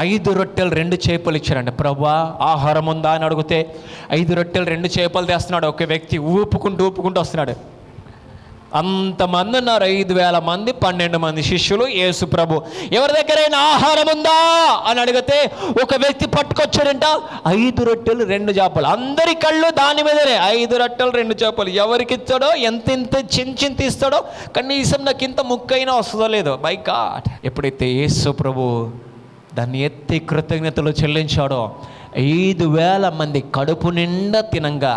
ఐదు రొట్టెలు రెండు చేపలు ఇచ్చారండి ప్రభా ఆహారం ఉందా? అని అడిగితే ఐదు రొట్టెలు రెండు చేపలు తెస్తున్నాడు. ఒక వ్యక్తి ఊపుకుంటూ ఊపుకుంటూ వస్తున్నాడు. అంతమంది ఉన్నారు. ఐదు వేల మంది పన్నెండు మంది శిష్యులు యేసు ప్రభు ఎవరి దగ్గరైనా ఆహారం ఉందా? అని అడిగితే ఒక వ్యక్తి పట్టుకొచ్చాడంట. ఐదు రొట్టెలు రెండు చేపలు. అందరి కళ్ళు దాని మీదనే. ఐదు రొట్టెలు రెండు చేపలు. ఎవరికి ఇస్తాడో ఎంత ఇంత చించింత ఇస్తాడో కనీసం నాకు ఇంత ముక్కైనా వస్తుందో లేదో. బై గాడ్ ఎప్పుడైతే యేసు ప్రభు దాన్ని ఎత్తి కృతజ్ఞతలు చెల్లించాడో. ఐదు వేల మంది కడుపు నిండా తినంగా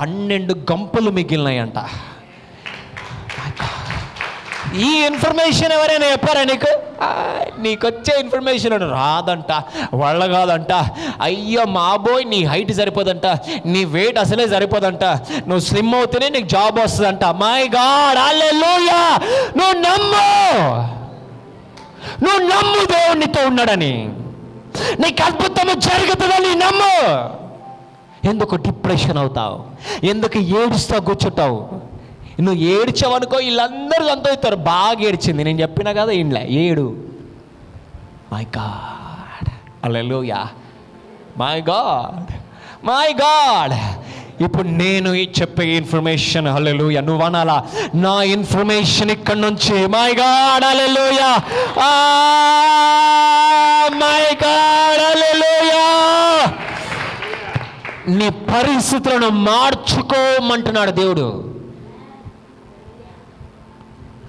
పన్నెండు గంపలు మిగిలినాయంట. ఈ ఇన్ఫర్మేషన్ ఎవరైనా చెప్పారా నీకు? నీకు వచ్చే ఇన్ఫర్మేషన్ రాదంట వాళ్ళ కాదంట అయ్యో మాబోయ్ నీ హైట్ సరిపోదంట నీ వెయిట్ అసలే సరిపోదంట. నువ్వు స్లిమ్ అవుతూనే నీకు జాబ్ వస్తుందంట. మై గాడ్ నువ్వు నమ్ము! నువ్వు నమ్ము దేవునితో ఉన్నాడని. నీకు అద్భుతము జరుగుతుందని నమ్ము. ఎందుకు డిప్రెషన్ అవుతావు? ఎందుకు ఏడుస్తా కూర్చుంటావు? నువ్వు ఏడ్చావనుకో వీళ్ళందరూ సంతోషిస్తారు. బాగా ఏడ్చింది. నేను చెప్పినా కదా ఇండ్లే ఏడు. My God hallelujah my God my God ఇప్పుడు నేను ఈ చెప్పే ఇన్ఫర్మేషన్ హల్లెలూయా నువ్వు అనాలా? నా ఇన్ఫర్మేషన్ ఇక్కడ నుంచి my God hallelujah my God నీ పరిస్థితులను మార్చుకోమంటున్నాడు దేవుడు.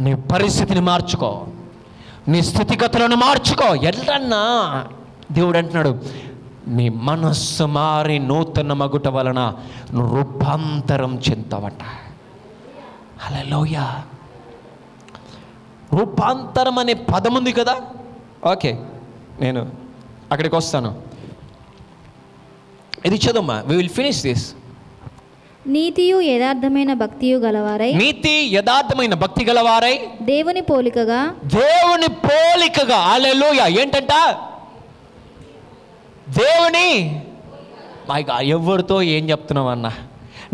నీ పరిస్థితిని మార్చుకో. నీ స్థితిగతులను మార్చుకో. ఎట్లన్నా దేవుడు అంటున్నాడు నీ మనస్సు మారి నూతన మగుట వలన నువ్వు రూపాంతరం చెందవట హలోయ రూపాంతరం అనే పదం ఉంది కదా? ఓకే నేను అక్కడికి వస్తాను. ఇది చదువుమా? వి విల్ ఫినిష్ దిస్ నీతియు యథార్థమైన భక్తియు గలవారై నీతి యథార్థమైన భక్తి గలవారై దేవుని పోలికగా దేవుని పోలికగా అలెలుయ ఏంటంట? దేవుని. మై గాడ్ ఎవరితో ఏం చెప్తున్నావు అన్న?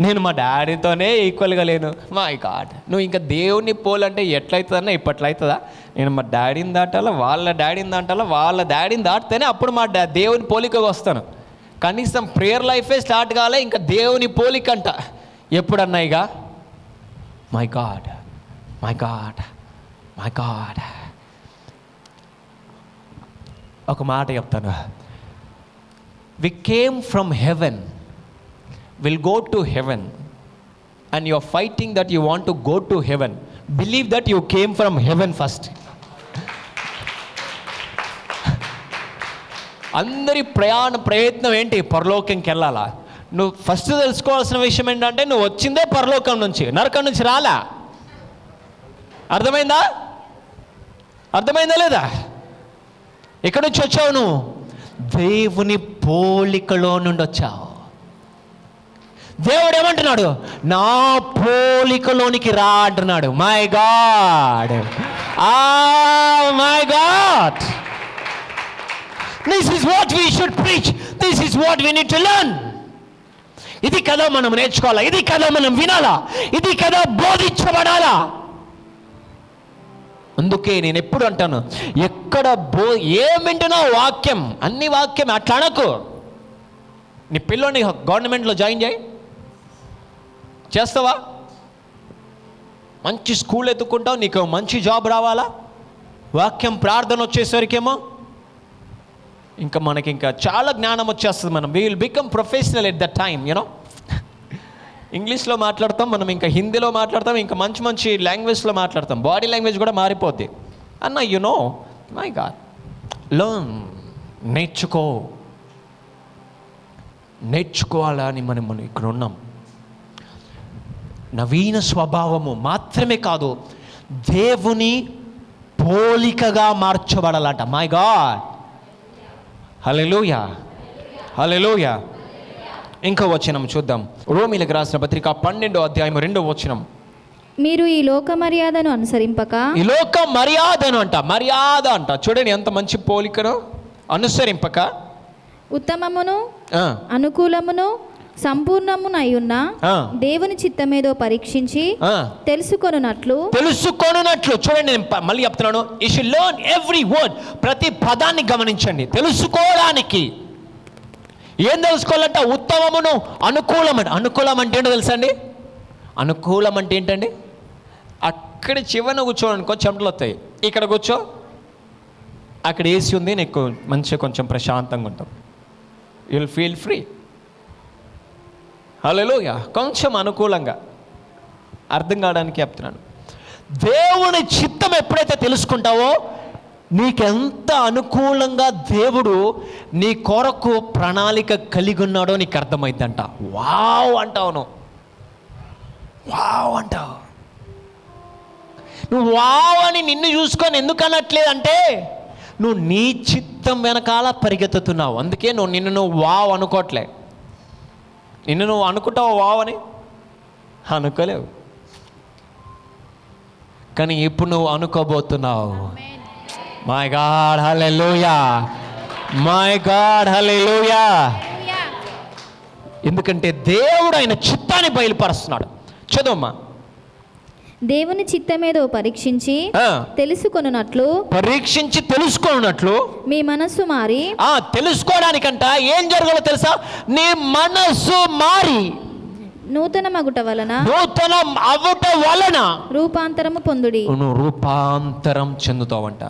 నేను మా డాడీతోనే ఈక్వల్గా లేను. మై గాడ్ నువ్వు ఇంకా దేవుని పోలంటే ఎట్లయితుందన్న? ఇప్పట్లో అవుతుందా నేను మా డాడీని దాటాలా? వాళ్ళ డాడీని దాటాలా? వాళ్ళ డాడీని దాటితేనే అప్పుడు మా డా దేవుని పోలికగా వస్తాను. కనీసం ప్రేయర్ లైఫే స్టార్ట్ కాలే ఇంకా దేవుని పోలిక అంట ఎప్పుడన్నా ఇక? My God my God my God ఒక మాట చెప్తాను. We came from heaven will go to heaven and your fighting that you want to go to heaven believe that you came from heaven first అందరి ప్రయాణ ప్రయత్నం ఏంటి? పరలోకంకి వెళ్ళాలా? నువ్వు first తెలుసుకోవాల్సిన విషయం ఏంటంటే నువ్వు వచ్చిందే పరలోకం నుంచి. నరకం నుంచి రాలా? అర్థమైందా? అర్థమైందా లేదా? ఎక్కడి నుంచి వచ్చావు నువ్వు? దేవుని పోలికలో నుండి వచ్చావు. దేవుడు ఏమంటున్నాడు? నా పోలికలోనికి రా అంటున్నాడు. మై గాడ్ ఆ my God this is what we should preach this is what we need to learn ఇది కదా మనం నేర్చుకోవాలా? ఇది కదా మనం వినాలా? ఇది కదా బోధించబడాలా? అందుకే నేను ఎప్పుడు అంటాను ఎక్కడ బో ఏం వాక్యం అన్ని వాక్యం అట్లా అనకు నీ పిల్లోని గవర్నమెంట్లో జాయిన్ చేయి. చేస్తావా? మంచి స్కూల్ ఎత్తుకుంటావు నీకు మంచి జాబ్ రావాలా? వాక్యం ప్రార్థన వచ్చేసరికేమో? ఇంకా మనకి ఇంకా చాలా జ్ఞానం వచ్చేస్తుంది మనం. We will become professional at the time you know ఇంగ్లీష్లో మాట్లాడతాం మనం ఇంకా హిందీలో మాట్లాడతాం ఇంకా మంచి మంచి లాంగ్వేజ్లో మాట్లాడతాం. బాడీ లాంగ్వేజ్ కూడా మారిపోద్ది. అన్న you know my god learn నేర్చుకో. నేర్చుకోవాలని మనం మనం ఇక్కడ ఉన్నాం. నవీన స్వభావము మాత్రమే కాదు దేవుని పోలికగా మార్చబడాలంట. మై గాడ్ హలెలూయా హలెలూయా ఇంకో వచనం చూద్దాం. రోమిలకు రాసిన పత్రిక పన్నెండో అధ్యాయం రెండో వచనం. మీరు ఈ లోక మర్యాదను అనుసరింపక? ఈ లోక మర్యాదను అంట మర్యాద అంట. చూడండి ఎంత మంచి పోలికను. అనుసరింపక. ఉత్తమమును అనుకూలమును సంపూర్ణమునయ్యున్న ఆ. దేవుని చిత్తమేదో పరీక్షించి. తెలుసుకొనున్నట్లు తెలుసుకొనున్నట్లు. చూడండి నేను మళ్ళీ చెప్తున్నాను. ఈ షుడ్ లెర్న్ ఎవ్రీ వర్డ్ ప్రతి పదాన్ని గమనించండి. తెలుసుకోవడానికి. ఏం తెలుసుకోవాలంటే ఉత్తమమును అనుకూలమని అనుకూలం అంటే ఏంటో తెలుసా అండి? అనుకూలం అంటే ఏంటండి? అక్కడ చివరన కూర్చోనుకో చెమటలు వస్తాయి. ఇక్కడ కూర్చో. అక్కడ ఏసీ ఉంది నీకు మంచిగా కొంచెం ప్రశాంతంగా ఉంటాం. యుల్ ఫీల్ ఫ్రీ హలోయ కొంచెం అనుకూలంగా అర్థం కావడానికి చెప్తున్నాను. దేవుని చిత్తం ఎప్పుడైతే తెలుసుకుంటావో నీకెంత అనుకూలంగా దేవుడు నీ కొరకు ప్రణాళిక కలిగి ఉన్నాడో నీకు అర్థమైందంట. వావ్ అంటావు నువ్వు వావ్ అంటావు నువ్వు వావ్ అని నిన్ను చూసుకొని ఎందుకు అనట్లేదంటే నువ్వు నీ చిత్తం వెనకాల పరిగెత్తుతున్నావు. అందుకే నువ్వు నిన్ను నువ్వు వావ్ అనుకోవట్లే నిన్ను నువ్వు అనుకుంటావు వావ్ అని? అనుకోలేవు. కానీ ఇప్పుడు నువ్వు అనుకోబోతున్నావు. My god hallelujah my god hallelujah ఎందుకంటే దేవుడు ఆయన చిత్తాన్ని బయలుపరుస్తున్నాడు. చదువమ్మా. దేవుని చిత్తమేదో పరీక్షించి తెలుసుకొనున్నట్లు పరీక్షించి తెలుసుకున్నట్లు మీ మనస్సు మారి ఆ తెలుసుకోవడానికంట ఏం జరగాలో తెలుసా? నీ మనస్సు మారి. నూతన మగుట వలన నూతనం అవ్వట వలన రూపాంతరము పొందుడి. నువ్వు రూపాంతరం చెందుతావంట.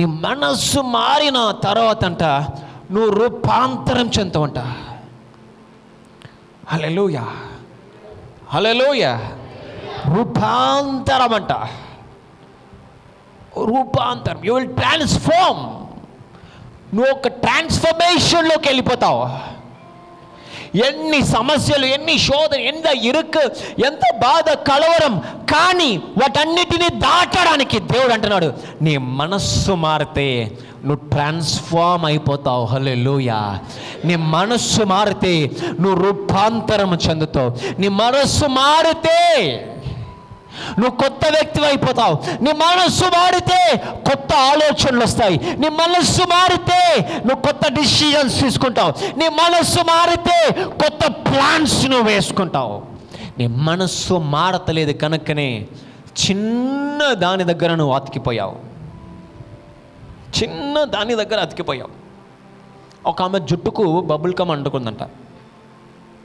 నీ మనస్సు మారిన తర్వాత అంట నువ్వు రూపాంతరం చెందుతావంట. హలెలూయ హలెలూయ రూపాంతరం అంట రూపాంతరం. యూ విల్ ట్రాన్స్ఫార్మ్ నువ్వు ఒక ట్రాన్స్ఫర్మేషన్లోకి వెళ్ళిపోతావు. ఎన్ని సమస్యలు ఎన్ని శోధన ఎంత ఇరుకు ఎంత బాధ కలవరం కానీ వాటన్నిటిని దాటడానికి దేవుడు అంటున్నాడు నీ మనస్సు మారితే నువ్వు ట్రాన్స్ఫార్మ్ అయిపోతావు. లూయా నీ మనస్సు మారితే నువ్వు రూపాంతరం చెందుతావు. నీ మనస్సు మారితే నువ్వు కొత్త వ్యక్తి అయిపోతావు. నీ మనస్సు మారితే కొత్త ఆలోచనలు వస్తాయి. నీ మనస్సు మారితే నువ్వు కొత్త డిసిజన్స్ తీసుకుంటావు. నీ మనస్సు మారితే కొత్త ప్లాన్స్ నువ్వు వేసుకుంటావు. నీ మనస్సు మారతలేదు కనుకనే చిన్న దాని దగ్గర నువ్వు అతికిపోయావు. చిన్న దాని దగ్గర అతికిపోయావు. ఒక ఆమె జుట్టుకు బబుల్ కమ్ అంటుకుందంట.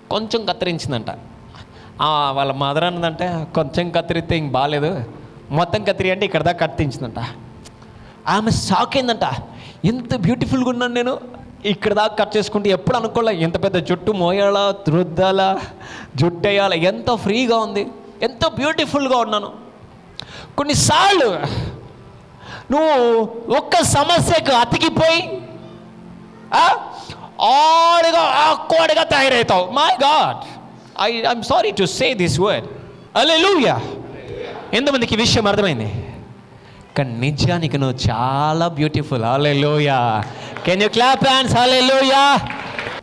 కొంచెం కత్తిరించిందంట. వాళ్ళ మదర్ అన్నదంటే కొంచెం కత్తిరిస్తే ఇంక బాగాలేదు మొత్తం కత్తిరి అంటే ఇక్కడ దాకా కత్తిరించిందంట. ఆమె షాక్ అయిందంట. ఎంత బ్యూటిఫుల్గా ఉన్నాను నేను. ఇక్కడ దాకా కట్ చేసుకుంటే ఎప్పుడు అనుకోలే. ఎంత పెద్ద జుట్టు మోయాలా రుద్దాలా జుట్టు వేయాలా ఎంత ఫ్రీగా ఉంది. ఎంత బ్యూటిఫుల్గా ఉన్నాను. కొన్నిసార్లు నువ్వు ఒక్క సమస్యకు అతికిపోయి ఆడుగా ఆక్వర్డ్గా తయారవుతావు. My god I I'm sorry to say this word hallelujah ఎంతమందికి విషయం అర్థమైంది? కానీ నిజానికి నువ్వు చాలా beautiful hallelujah can you clap hands hallelujah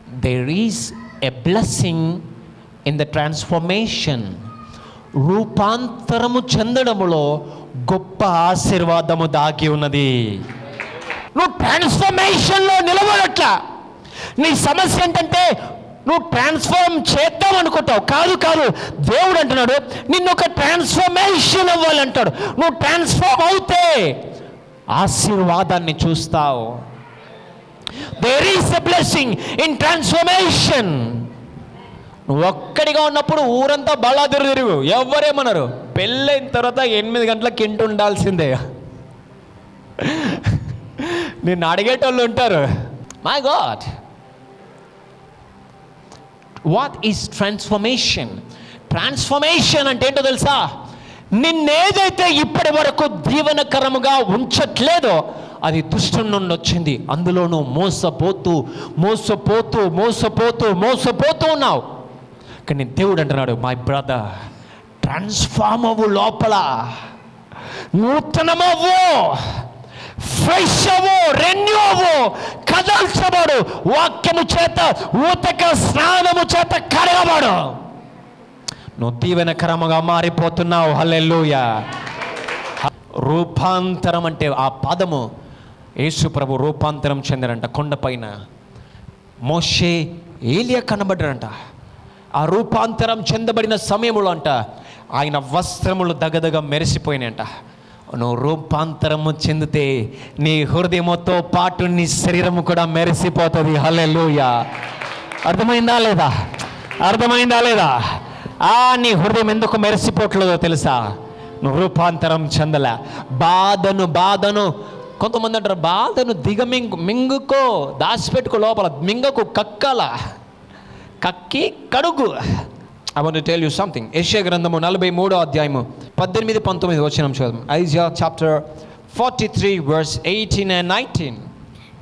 there is a blessing in the transformation రూపాంతరము చెందడములో గొప్ప ఆశీర్వాదము దాగి ఉన్నది. నువ్వు ట్రాన్స్ఫర్మేషన్లో నిలబడట్లా. నీ సమస్య ఏంటంటే నువ్వు ట్రాన్స్ఫార్మ్ చేద్దాం అనుకుంటావు. కాదు కాదు. దేవుడు అంటున్నాడు నిన్ను ఒక ట్రాన్స్ఫర్మేషన్ అవ్వాలంటాడు. నువ్వు ట్రాన్స్ఫార్మ్ అవుతే ఆశీర్వాదాన్ని చూస్తావు. There is a blessing in transformation నువ్వు ఒక్కడిగా ఉన్నప్పుడు ఊరంతా బలా తిరుగు. ఎవరేమన్నారు? పెళ్ళైన తర్వాత ఎనిమిది గంటలకు ఇంటి ఉండాల్సిందే. నిన్ను అడిగేటోళ్ళు ఉంటారు. My god what is transformation transformation అంటే ఏంటో తెలుసా? నిన్నేదైతే ఇప్పటి వరకు దీవనకరముగా ఉంచట్లేదో అది దుష్టం నుండి వచ్చింది. అందులోనూ మోసపోతూ మోసపోతూ మోసపోతూ మోసపోతూ ఉన్నావు. కానీ దేవుడు అంటున్నాడు మై బ్రదర్ ట్రాన్స్ఫార్మ్ అవ్వు లోపల. నూతనమవ్వు. ఫ్రెష్ అవ్వు రెన్యూ అవ్వు కదల్చబడు. వాక్యము చేత ఊతక స్నానము చేత కడగబడు. నువ్వు దీవెనకరముగా మారిపోతున్నావు. హల్లెలూయా. రూపాంతరం అంటే ఆ పదము యేసు ప్రభు రూపాంతరం చెందారంట కొండపైన. మోషే ఏలియా కనబడ్డారంట ఆ రూపాంతరం చెందబడిన సమయంలో అంట ఆయన వస్త్రములు దగదగ మెరిసిపోయినాయంట. నువ్వు రూపాంతరము చెందితే నీ హృదయముతో పాటు నీ శరీరము కూడా మెరిసిపోతుంది. హల్లెలూయా. అర్థమైందా లేదా? అర్థమైందా లేదా? ఆ నీ హృదయం ఎందుకు మెరిసిపోవట్లేదో తెలుసా? నువ్వు రూపాంతరం చెందలే. బాధను బాధను కొంతమంది అంటారు బాధను దిగమింగు మింగుకో దాచిపెట్టుకో లోపల మింగకు కక్కల. కక్కి కడుగు. I want tell you something Asia గ్రంథము నలభై మూడో అధ్యాయము పద్దెనిమిది పంతొమ్మిది వచ్చిన చూద్దాం Isaiah chapter forty three verse eighteen and nineteen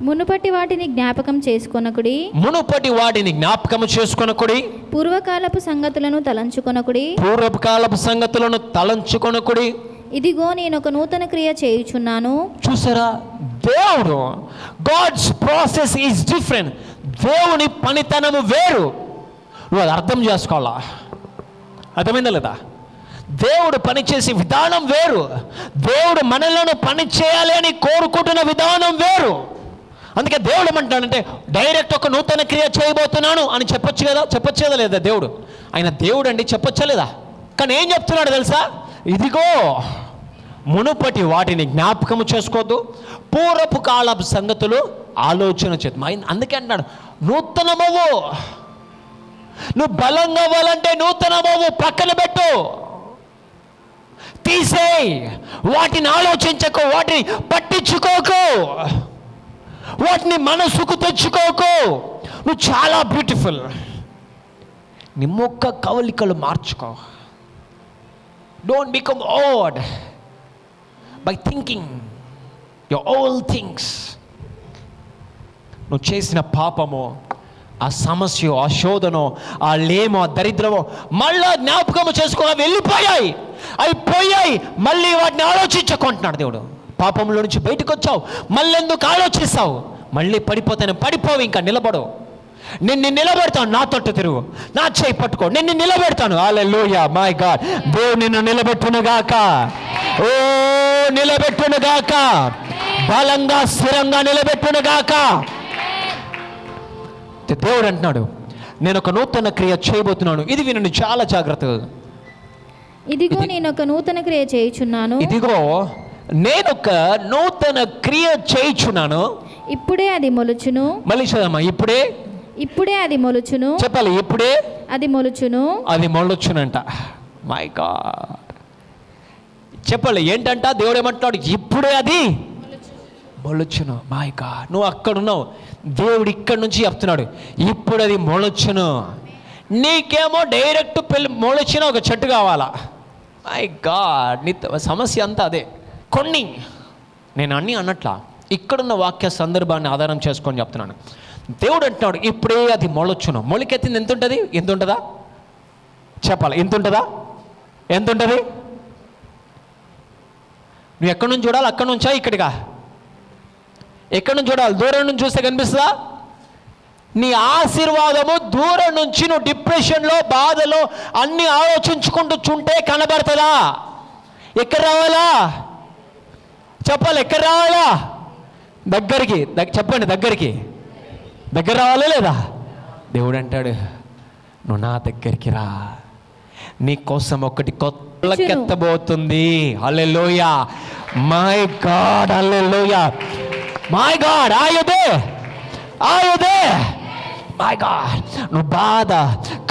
మునుపటి వాటిని జ్ఞాపకం చేసుకొనకుడి. మునుపటి వాటిని జ్ఞాపకము చేసుకొనకుడి. పూర్వకాలపు సంగతులను తలంచుకొనకుడి. పూర్వకాలపు సంగతులను తలంచుకొనకుడి. ఇదిగో నేను ఒక నూతన క్రియ చేయుచున్నాను. చూసారా? దేవుడు గాడ్స్ ప్రాసెస్ ఈజ్ డిఫరెంట్ దేవుని పనితనము వేరు. నువ్వు అది అర్థం చేసుకోవాలా? అర్థమైందా లేదా? దేవుడు పనిచేసే విధానం వేరు. దేవుడు మనలను పని చేయాలి అని కోరుకుంటున్న విధానం వేరు. అందుకే దేవుడు ఏమంటాడంటే డైరెక్ట్ ఒక నూతన క్రియ చేయబోతున్నాను అని చెప్పొచ్చు కదా? చెప్పొచ్చు కదా లేదా దేవుడు? ఆయన దేవుడు అండి చెప్పొచ్చా లేదా? కానీ ఏం చెప్తున్నాడు తెలుసా? ఇదిగో మునుపటి వాటిని జ్ఞాపకము చేసుకోవద్దు. పూర్వపు కాలపు సంగతులు ఆలోచన చేద్దాం. అందుకే అంటున్నాడు నూతనమవు నువ్వు బలంగా అవ్వాలంటే నూతనమవు పక్కన పెట్టు. తీసేయ్. వాటిని ఆలోచించకు వాటిని పట్టించుకోకు. వాటిని మనసుకు తెచ్చుకోకు. నువ్వు చాలా బ్యూటిఫుల్. నీ మొక్క కవలికలు మార్చుకో. Don't become old by thinking your all things నువ్వు చేసిన పాపము ఆ సమస్య ఆ శోధనో ఆ లేమో ఆ దరిద్రమో మళ్ళా జ్ఞాపకము చేసుకుని వెళ్ళిపోయాయి. అవి పోయాయి మళ్ళీ వాటిని ఆలోచించుకుంటున్నాడు దేవుడు. పాపంలో నుంచి బయటకు వచ్చావు మళ్ళీ ఎందుకు ఆలోచిస్తావు? మళ్ళీ పడిపోతాను పడిపోవు ఇంకా నిలబడు నిన్ను నిలబెడతాను నా తొట్టు తిరుగు. నా చేయి పట్టుకో. నిన్ను నిలబెడతాను. అలెలుయ మై గాడ్ దేవుడు నిన్ను నిలబెట్టునుగాక. ఓ నిలబెట్టునుగాక. బలంగా స్థిరంగా నిలబెట్టునుగాక. దేవుడు అంటున్నాడు నేను ఒక నూతన క్రియ చేయబోతున్నాను. ఇది వినండి చాలా జాగ్రత్తగా. ఇదిగో ఇది- నేను ఒక నూతన క్రియ చేయుచున్నాను. ఇదిగో నేను ఒక నూతన క్రియ చేయుచున్నాను. ఇప్పుడే అది మొలుచును. మళ్ళీ చదమ్మా ఇప్పుడే. ఇప్పుడే అది మొలుచును. చెప్పాలి ఇప్పుడే అది మొలుచును. అది మొళ్ళొచ్చునంట మై గాడ్ చెప్పాలి ఏంటంట? దేవుడు ఏమంటున్నాడు ఇప్పుడే అది మొలొచ్చును మై గాడ్ నువ్వు అక్కడ ఉన్నావు దేవుడు ఇక్కడి నుంచి చెప్తున్నాడు ఇప్పుడు అది మొలొచ్చును నీకేమో డైరెక్ట్ పెళ్ళి మొలొచ్చిన ఒక చెట్టు కావాలా? మై గాడ్ నీ సమస్య అంతా అదే. కొన్ని నేను అన్నీ అన్నట్లా ఇక్కడున్న వాక్య సందర్భాన్ని ఆధారం చేసుకొని చెప్తున్నాను. దేవుడు అంటున్నాడు ఇప్పుడే అది మొలొచ్చును మొలికెత్తింది ఎంత ఉంటుంది ఎంత ఉంటుందా చెప్పాలి ఎంత ఉంటుందా ఎంత ఉంటుంది నువ్వు ఎక్కడి నుంచి చూడాలి? అక్కడి నుంచా? ఇక్కడికా? ఎక్కడి నుంచి చూడాలి? దూరం నుంచి చూస్తే కనిపిస్తుందా? నీ ఆశీర్వాదము దూరం నుంచి నువ్వు డిప్రెషన్లో బాధలో అన్ని ఆలోచించుకుంటూ చుంటే కనబడుతుందా? ఎక్కడ రావాలా? చెప్పాలి ఎక్కడ రావాలా? దగ్గరికి చెప్పండి దగ్గరికి. దగ్గర రావాలా లేదా? దేవుడు అంటాడు నువ్వు నా దగ్గరికి రా. నీ కోసం ఒకటి కొత్తకెత్తబోతుంది అల్లెలోయ మై గాడ్ లోయ మై గాడ్ ఆయుదే ఆయుదే మై గాడ్ నువ్వు బాధ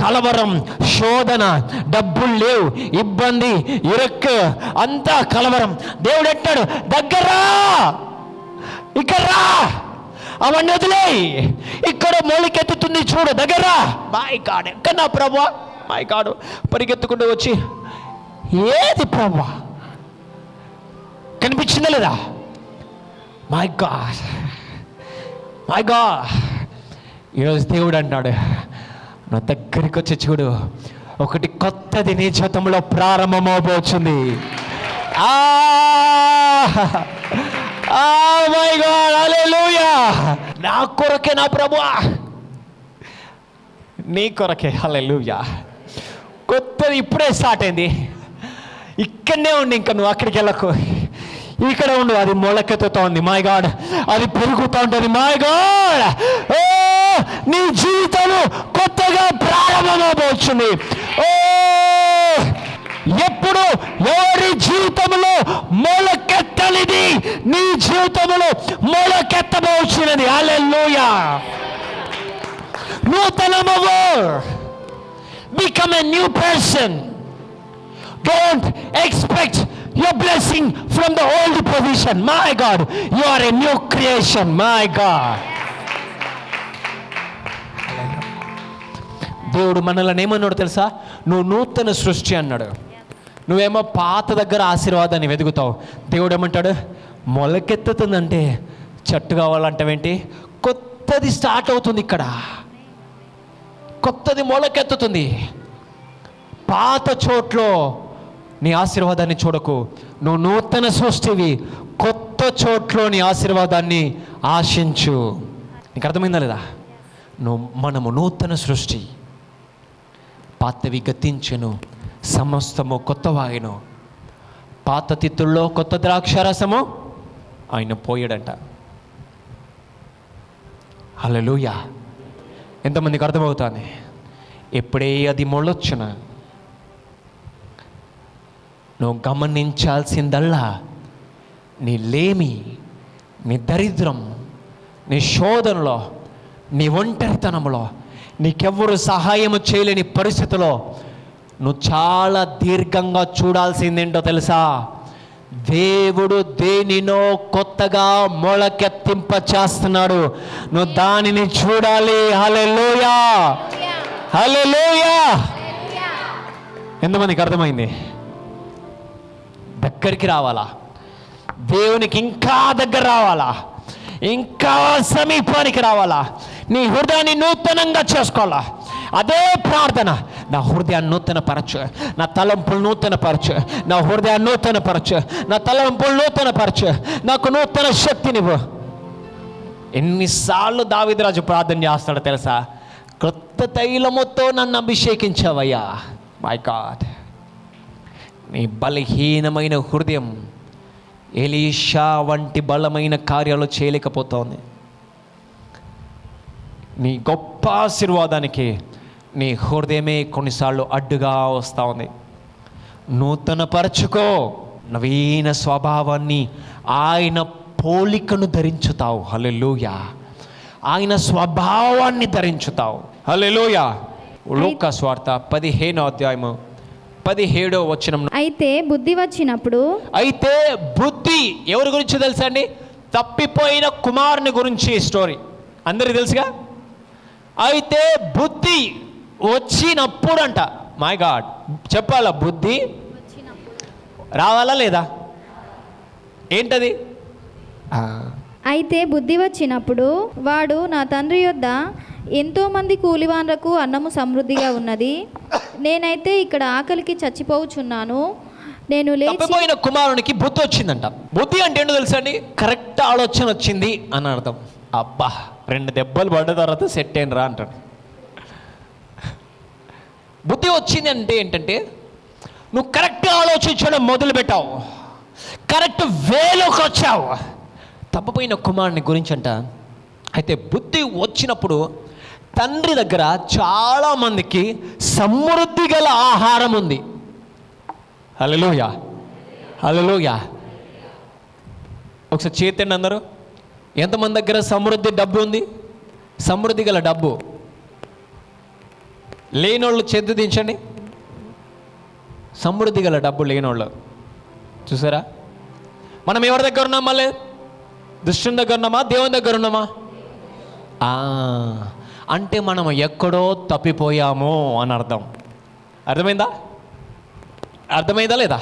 కలవరం శోధన డబ్బులు లేవు ఇబ్బంది ఇరుక్కు అంతా కలవరం. దేవుడు ఎట్టాడు? దగ్గరా ఇక్కడ రా! అవన్నీ వదిలే ఇక్కడ మొలికెత్తుతుంది చూడు దగ్గర మై గాడ్ ఎక్కడ నా ప్రభా? మై గాడు పరిగెత్తుకుంటూ వచ్చి ఏది ప్రభా? కనిపించిందా లేదా? మై గాడ్ మై గాడ్ ఈరోజు దేవుడు అంటాడు నా దగ్గరికి వచ్చి చూడు ఒకటి కొత్తది నీ జీవితంలో ప్రారంభమవబోతుంది ఆ! మై గాడ్ హల్లెలూయా నా కొరకే నా ప్రభువా. నీ కొరకే హల్లెలూయా కొత్తది ఇప్పుడే స్టార్ట్ అయింది. ఇక్కడనే ఉండి ఇంకా నువ్వు అక్కడికి వెళ్ళకు. ఇక్కడ ఉండు అది మొలకెత్తుతా ఉంది మై గాడ్ అది పెరుగుతూ ఉంటుంది మై గాడ్ ఓ నీ జీవితం కొత్తగా ప్రారంభమవబోతుంది ఓ ఎప్పుడు ఎవరి జీవితంలో మొలకెత్తనిది నీ జీవితంలో మొలకెత్తబోచినది hallelujah నూతనమవు become a new person don't expect your blessing from the old position my god you are a new creation. My god. దేవుడు మనల్ని ఏమన్నాడు తెలుసా? నువ్వు నూతన సృష్టి అన్నాడు. నువ్వేమో పాత దగ్గర ఆశీర్వాదాన్ని వెతుకుతావు. దేవుడు ఏమంటాడు? మొలకెత్తుతుందంటే చెట్టు కావాలంటావేంటి? కొత్తది స్టార్ట్ అవుతుంది ఇక్కడ. కొత్తది మొలకెత్తుతుంది. పాత చోట్లో నీ ఆశీర్వాదాన్ని చూడకు. నువ్వు నూతన సృష్టివి కొత్త చోట్లో నీ ఆశీర్వాదాన్ని ఆశించు. నీకు అర్థమైందా లేదా? నువ్వు మనము నూతన సృష్టి. పాతవి గతించెను సమస్తము కొత్త వాయను పాత తిత్తుల్లో కొత్త ద్రాక్షారసము ఆయన పోయాడంట. హల్లెలూయా. ఎంతమందికి అర్థమవుతుంది? ఎప్పుడే అది మొళ్ళొచ్చున నువ్వు గమనించాల్సిందల్లా నీ లేమి నీ దరిద్రం నీ శోధనలో నీ ఒంటరితనంలో నీకెవ్వరు సహాయం చేయలేని పరిస్థితిలో నువ్వు చాలా దీర్ఘంగా చూడాల్సిందేంటో తెలుసా? దేవుడు దేనినో కొత్తగా మొలకెత్తింప చేస్తున్నాడు నువ్వు దానిని చూడాలి. హల్లెలూయా! హల్లెలూయా! ఎంతమందికి అర్థమైంది? దగ్గరికి రావాలా? దేవునికి ఇంకా దగ్గర రావాలా? ఇంకా సమీపానికి రావాలా? నీ హృదయాన్ని నూతనంగా చేసుకోవాలా? అదే ప్రార్థన. నా హృదయాన్ని నూతన పరచు నా తలంపులు నూతన పరచు నా హృదయాన్ని నూతన పరచు నా తలంపులు నూతన పరచు నాకు నూతన శక్తినివ్వు. ఎన్నిసార్లు దావిదరాజు ప్రార్థన చేస్తాడో తెలుసా? క్రొత్త తైలముతో నన్ను అభిషేకించావయ్యా. మై గాడ్ నీ బలహీనమైన హృదయం ఎలీషా వంటి బలమైన కార్యాలు చేయలేకపోతోంది. నీ గొప్ప ఆశీర్వాదానికి నీ హృదయమే కొన్నిసార్లు అడ్డుగా వస్తూ ఉంది. నూతన పరచుకో నవీన స్వభావాన్ని ఆయన పోలికను ధరించుతావు. హల్లెలూయా. ఆయన స్వభావాన్ని ధరించుతావు. హల్లెలూయా. లోక స్వార్థ పదిహేనో అధ్యాయము. పదిహేడో వచనం అయితే బుద్ధి వచ్చినప్పుడు అయితే బుద్ధి ఎవరి గురించి తెలుసా అండి? తప్పిపోయిన కుమారుని గురించి స్టోరీ అందరికి తెలుసుగా? అయితే బుద్ధి వచ్చినప్పుడు అంట మై గాడ్ చెప్పాలా బుద్ధి? రావాలా లేదా? ఏంటది? అయితే బుద్ధి వచ్చినప్పుడు వాడు నా తండ్రి యొద్ద ఎంతోమంది కూలివాన్లకు అన్నము సమృద్ధిగా ఉన్నది. నేనైతే ఇక్కడ ఆకలికి చచ్చిపోవుచున్నాను నేను లేచి తప్పిపోయిన కుమారునికి బుద్ధి వచ్చిందంట. బుద్ధి అంటే ఏంటో తెలుసా అండి? కరెక్ట్ ఆలోచన వచ్చింది అని అర్థం. అబ్బా రెండు దెబ్బలు పడ్డ తర్వాత సెట్ అయిన రా అంటాడు. బుద్ధి వచ్చింది అంటే ఏంటంటే నువ్వు కరెక్ట్ ఆలోచించడం మొదలు పెట్టావు కరెక్ట్ వేలోకి వచ్చావు. తప్పపోయిన కుమారుని గురించి అంట. అయితే బుద్ధి వచ్చినప్పుడు తండ్రి దగ్గర చాలామందికి సమృద్ధి గల ఆహారం ఉంది. హలోయా హలోయా ఒకసారి చేతండి అందరూ. ఎంతమంది దగ్గర సమృద్ధి డబ్బు ఉంది? సమృద్ధి గల డబ్బు. లేనోళ్ళు చేతి దించండి. సమృద్ధి గల డబ్బు లేనోళ్ళు. చూసారా? మనం ఎవరి దగ్గర ఉన్నాం మళ్ళీ? దుష్టుని దగ్గర ఉన్నామా? దేవుని దగ్గర ఉన్నామా? అంటే మనం ఎక్కడో తప్పిపోయాము అని అర్థం. అర్థమైందా? అర్థమైందా లేదా?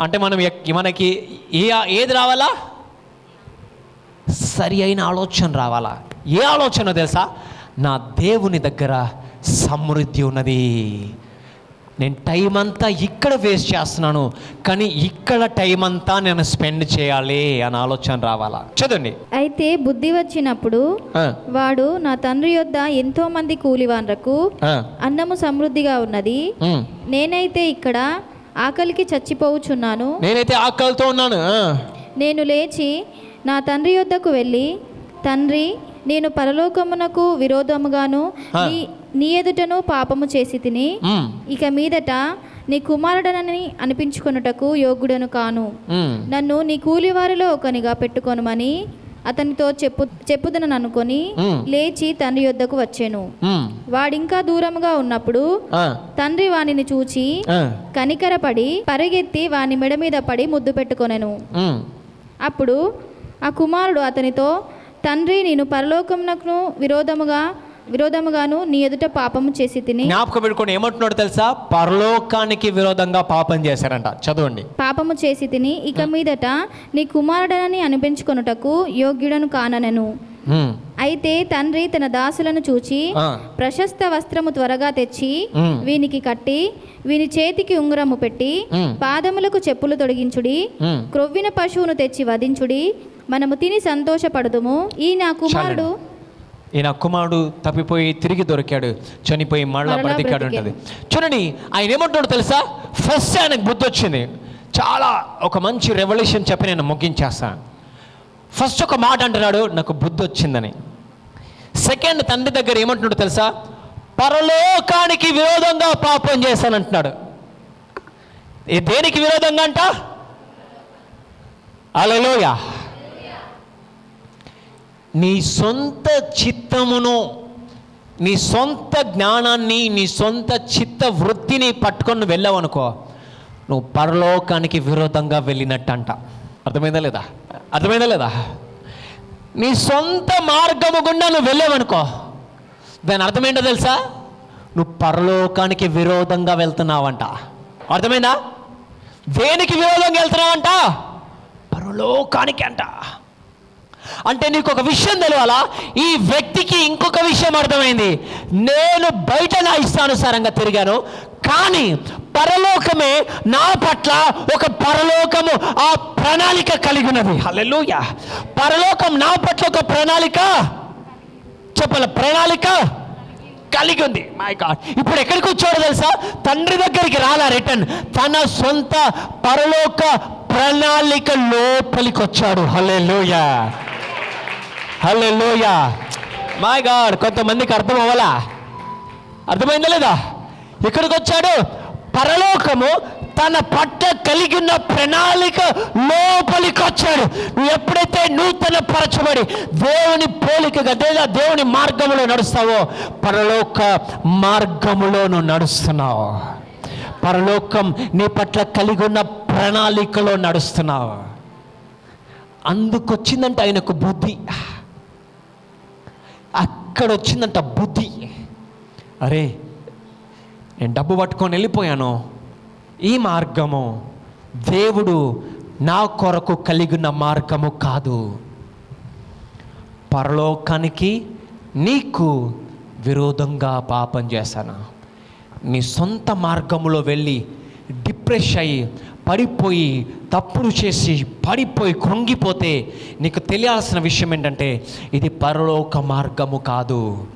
అంటే మనం ఎక్- మనకి ఏ ఏది రావాలా? సరి అయిన ఆలోచన రావాలా. ఏ ఆలోచన తెలుసా? నా దేవుని దగ్గర సమృద్ధి ఉన్నది. నేను టైం అంతా ఇక్కడ వేస్ట్ చేస్తున్నాను కానీ ఇక్కడ టైం అంతా నేను స్పెండ్ చేయాలి అని ఆలోచన రావాలా? చదవండి. అయితే బుద్ధి వచ్చినప్పుడు వాడు నా తండ్రి యొద్ద ఎంతోమంది కూలివాన్లకు ఆ, అన్నము సమృద్ధిగా ఉన్నది. నేనైతే ఇక్కడ ఆకలికి చచ్చిపోవుచున్నాను. నేనైతే ఆకలితో ఉన్నాను. నేను లేచి నా తండ్రి యొద్దకు వెళ్ళి తండ్రి నేను పరలోకమునకు విరోధముగాను. నీ ఎదుటను పాపము చేసి తిని ఇక మీదట నీ కుమారుడనని అనిపించుకొనుటకు యోగ్యుడను కాను. నన్ను నీ కూలివారిలో ఒకనిగా పెట్టుకొనుమని అతనితో చెప్పు చెప్పుదనని అనుకొని. లేచి తండ్రి యొద్దకు వచ్చాను. వాడింకా దూరముగా ఉన్నప్పుడు తండ్రి వానిని చూచి కనికరపడి పరిగెత్తి వాని మెడ మీద పడి ముద్దు పెట్టుకొనెను. అప్పుడు ఆ కుమారుడు అతనితో తండ్రి నేను పరలోకమునకు విరోధముగా విరోధముగాను నీ ఎదుట పాపము చేసి తిని జ్ఞాపకం పెట్టుకొని ఏమంటున్నాడు తెలుసా? పరలోకానికి విరోధంగా పాపం చేశారంట చదవండి. పాపము చేసి తిని ఇక మీదట నీ కుమారుడనని అనిపించుకొనుటకు యోగ్యుడను కాననెను. ఉమ్, అయితే తండ్రి తన దాసులను చూచి ప్రశస్త వస్త్రము త్వరగా తెచ్చి వీనికి కట్టి వీని చేతికి ఉంగరము పెట్టి పాదములకు చెప్పులు తొడిగించుడి. క్రొవ్విన పశువును తెచ్చి వధించుడి మనము తిని సంతోషపడదుము. ఈ నా కుమారుడు ఈయన కుమారుడు తప్పిపోయి తిరిగి దొరికాడు. చనిపోయి మళ్ళా బ్రతికాడు. ఉంటుంది చూడండి ఆయన ఏమంటాడు తెలుసా? ఫస్ట్ ఆయనకు బుద్ధి వచ్చింది చాలా ఒక మంచి రెవల్యూషన్ చెప్పి నేను ముగించేస్తాను ఫస్ట్ ఒక మాట అంటున్నాడు నాకు బుద్ధి వచ్చిందని సెకండ్ తండ్రి దగ్గర ఏమంటున్నాడు తెలుసా? పరలోకానికి విరోధంగా పాపం చేశానంటున్నాడు. ఏ దేనికి విరోధంగా అంట? అలలోయ నీ సొంత చిత్తమును నీ సొంత జ్ఞానాన్ని నీ సొంత చిత్త వృత్తిని పట్టుకొని వెళ్ళావనుకో నువ్వు పరలోకానికి విరోధంగా వెళ్ళినట్టంట. అర్థమైందా లేదా? అర్థమైందా లేదా? నీ సొంత మార్గము గుండా నువ్వు వెళ్ళావనుకో. దాని అర్థమేంటో తెలుసా? నువ్వు పరలోకానికి విరోధంగా వెళ్తున్నావంట. అర్థమైందా? దేనికి విరోధంగా వెళ్తున్నావంట? పరలోకానికి అంట అంటే నీకు ఒక విషయం తెలియాలా ఈ వ్యక్తికి ఇంకొక విషయం అర్థమైంది. నేను బయట నా ఇష్టానుసారంగా తిరిగాను కానీ పరలోకమే నా పట్ల ఒక పరలోకము ఆ ప్రణాళిక కలిగి ఉన్నది హల్లెలూయా. పరలోకం నా పట్ల ఒక ప్రణాళిక? చెప్పాల? ప్రణాళిక కలిగి ఉంది. మై గాడ్ ఇప్పుడు ఎక్కడికి వచ్చాడో తెలుసా? తండ్రి దగ్గరికి రాలా రిటర్న్. తన సొంత పరలోక ప్రణాళిక లోపలికి వచ్చాడు హల్లెలూయా. హల్లెలూయా. మై గాడ్ కొంతమందికి అర్థం అవ్వాలా? అర్థమైందా లేదా? ఇక్కడికి వచ్చాడు. పరలోకము తన పట్ల కలిగిన ప్రణాళిక లోపలికి వచ్చాడు. నువ్వు ఎప్పుడైతే నూతన పరచబడి దేవుని పోలికగా లేదా దేవుని మార్గములో నడుస్తావో పరలోక మార్గములో నువ్వు నడుస్తున్నావు. పరలోకం నీ పట్ల కలిగి ఉన్న ప్రణాళికలో నడుస్తున్నావు. అందుకొచ్చిందంటే ఆయనకు బుద్ధి. అక్కడ వచ్చిందంట బుద్ధి. అరే నేను డబ్బు పట్టుకొని వెళ్ళిపోయాను. ఈ మార్గము దేవుడు నా కొరకు కలిగిన మార్గము కాదు. పరలోకానికి నీకు విరోధంగా పాపం చేశాను. నీ సొంత మార్గములో వెళ్ళి డిప్రెస్ అయ్యి పడిపోయి తప్పులు చేసి పడిపోయి కృంగిపోతే నీకు తెలియాల్సిన విషయం ఏంటంటే ఇది పరలోక మార్గము కాదు.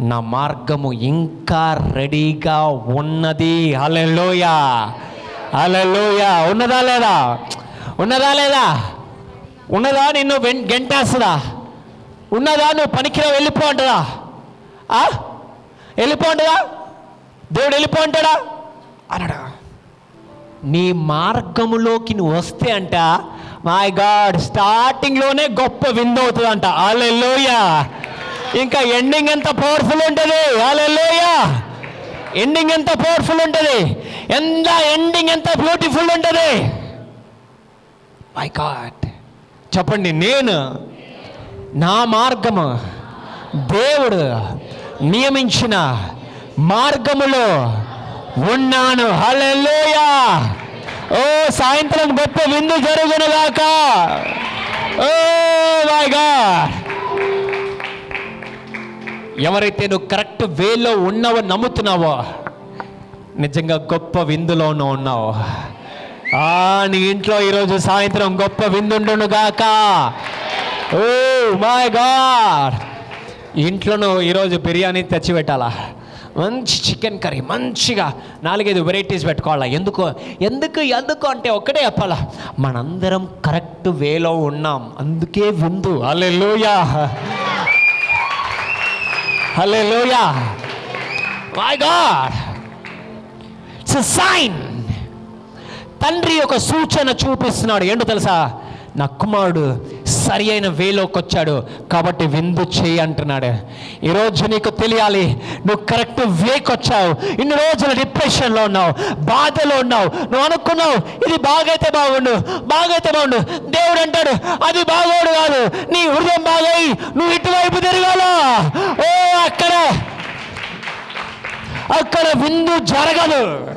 నా మార్గము ఇంకా రెడీగా ఉన్నది. అలెలోయ అలెలోయ ఉన్నదా లేదా? ఉన్నదా లేదా? ఉన్నదా నిన్ను వెం గెంటేస్తుందా? ఉన్నదా నువ్వు పనికిరా వెళ్ళిపో అంటదా? ఆ? వెళ్ళిపో అంటదా? దేవుడు వెళ్ళిపో అంటాడా? అనడా నీ మార్గములోకి నువ్వు వస్తే అంట మై గాడ్ స్టార్టింగ్లోనే గొప్ప విందు అవుతుందంట. అంట ఇంకా ఎండింగ్ ఎంత పవర్ఫుల్ ఉంటుంది? అలెలోయ ఎండింగ్ ఎంత పవర్ఫుల్ ఉంటుంది? ఎంత ఎండింగ్ ఎంత బ్యూటిఫుల్ ఉంటుంది? మై గాడ్ చెప్పండి నేను నా మార్గము దేవుడు నియమించిన మార్గములో ఉన్నాను. హల్లెలూయా. ఓ సాయంత్రం గొప్ప విందు జరుగునుగాక. Oh my god. ఎవరైతే నువ్వు కరెక్ట్ వేలో ఉన్నావో నమ్ముతున్నావో నిజంగా గొప్ప విందులో ఉన్నావు. ఆ నీ ఇంట్లో ఈరోజు సాయంత్రం గొప్ప విందుండును గాక ఓ మై గాడ్. ఇంట్లోనూ ఈరోజు బిర్యానీ తెచ్చి పెట్టాలా మంచి చికెన్ కర్రీ మంచిగా నాలుగైదు వెరైటీస్ పెట్టుకోవాలా? ఎందుకు? ఎందుకు ఎందుకు అంటే ఒక్కటే చెప్పాలా మనందరం కరెక్ట్ వేలో ఉన్నాం అందుకే విందు. అలే లోయ మై గాడ్ ఇట్స్ సైన్ తండ్రి ఒక సూచన చూపిస్తున్నాడు. ఏంటో తెలుసా? నా కుమారుడు సరి అయిన వేలోకి వచ్చాడు. కాబట్టి విందు చేయి అంటున్నాడు. ఈరోజు నీకు తెలియాలి నువ్వు కరెక్ట్ వేకి వచ్చావు. ఇన్ని రోజులు డిప్రెషన్లో ఉన్నావు బాధలో ఉన్నావు. నువ్వు అనుకున్నావు ఇది బాగైతే బాగుండు బాగైతే బాగుండు. దేవుడు అంటాడు అది బాగోడు కాదు. నీ హృదయం బాగోయి నువ్వు ఇటువైపు తిరగాల. ఓ అక్కడ. అక్కడ విందు జరగదు.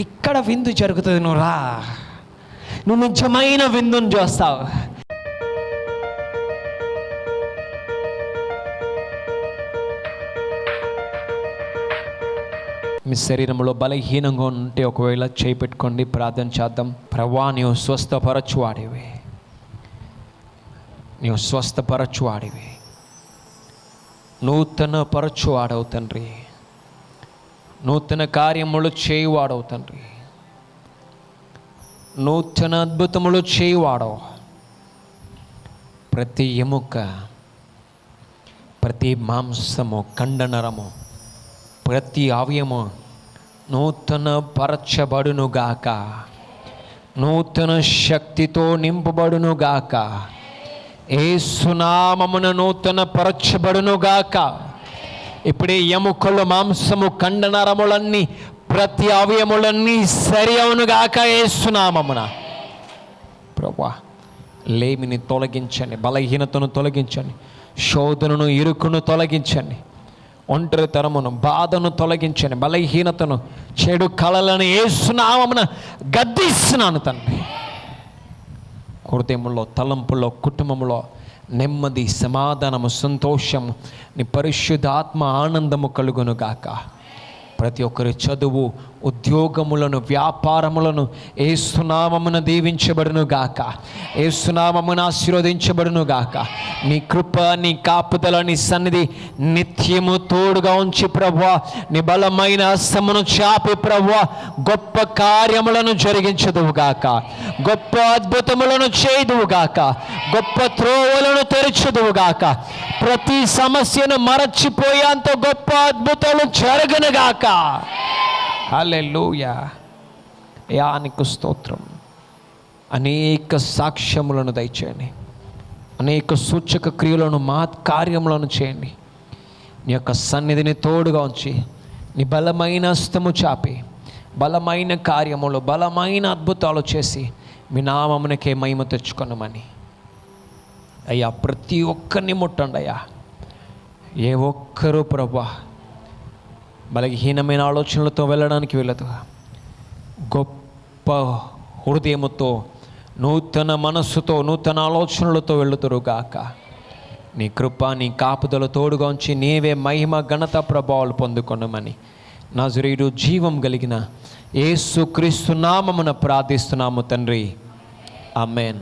ఇక్కడ విందు జరుగుతుంది నువ్వు రా. నువ్వు నిజమైన విందుని చూస్తావు. మీ శరీరంలో బలహీనంగా ఉంటే ఒకవేళ చేయి పెట్టుకోండి ప్రార్థన చేద్దాం. ప్రభా నీవు స్వస్థపరచువాడివి. నీవు స్వస్థపరచువాడివి. నూతన పరచువాడవు తండ్రి. నూతన కార్యములు చేయువాడవు తండ్రి. నూతన అద్భుతములు చేయువాడవు. ప్రతి ఎముక ప్రతి మాంసము కండనరము ప్రతి అవయము నూతన పరచబడునుగాక. నూతన శక్తితో నింపబడునుగాక. ఏ సునామమున నూతన పరచబడునుగాక. ఇప్పుడే ఎముకలు మాంసము కండనరములన్నీ ప్రతి అవయములన్నీ సరి అవునుగాక ఏసునామమున ప్రభా లేమిని తొలగించండి బలహీనతను తొలగించండి శోధనను ఇరుకును తొలగించండి. ఒంటరితనమును బాధను తొలగించండి బలహీనతను చెడు కళలను ఏసునామన గద్దిస్తున్నాను తండ్రి. హృదయంలో తలంపులో కుటుంబంలో నెమ్మది సమాధానము సంతోషము నీ పరిశుద్ధాత్మ ఆనందము కలుగునుగాక. ప్రతి ఒక్కరి చదువు ఉద్యోగములను వ్యాపారములను ఏసునామమున దీవించబడును గాక. ఏసునామమున ఆశీర్వదించబడును గాక. నీ కృప నీ కాపుదల నీ సన్నిధి నిత్యము తోడుగా ఉంచి ప్రభు నీ బలమైన హస్తమును చాపి ప్రభు గొప్ప కార్యములను జరిగించదువు గాక. గొప్ప అద్భుతములను చేయుదువు గాక. గొప్ప త్రోవలను తెరచుదువు గాక. ప్రతి సమస్యను మరచిపోయేంత గొప్ప అద్భుతాలు జరగను గాక యానికి స్తోత్రం. అనేక సాక్ష్యములను దయచేయండి. అనేక సూచక క్రియలను మా కార్యములను చేయండి. నీ యొక్క సన్నిధిని తోడుగా ఉంచి నీ బలమైన హస్తము చాపి బలమైన కార్యములు బలమైన అద్భుతాలు చేసి మీ నామమునకే మహిమ తెచ్చుకొనమని. అయ్యా ప్రతి ఒక్కరిని ముట్టండి అయ్యా. ఏ ఒక్కరూ ప్రభా బలహీనమైన ఆలోచనలతో వెళ్ళడానికి వెళ్ళదు గొప్ప హృదయముతో నూతన మనస్సుతో నూతన ఆలోచనలతో వెళుతురు గాక. నీ కృప నీ కాపుదల తోడుగా ఉంచి నీవే మహిమ ఘనత ప్రభావాలు పొందుకొనమని నజరీడు జీవం కలిగిన ఏసుక్రీస్తు నామమున ప్రార్థిస్తున్నాము తండ్రి. అమెన్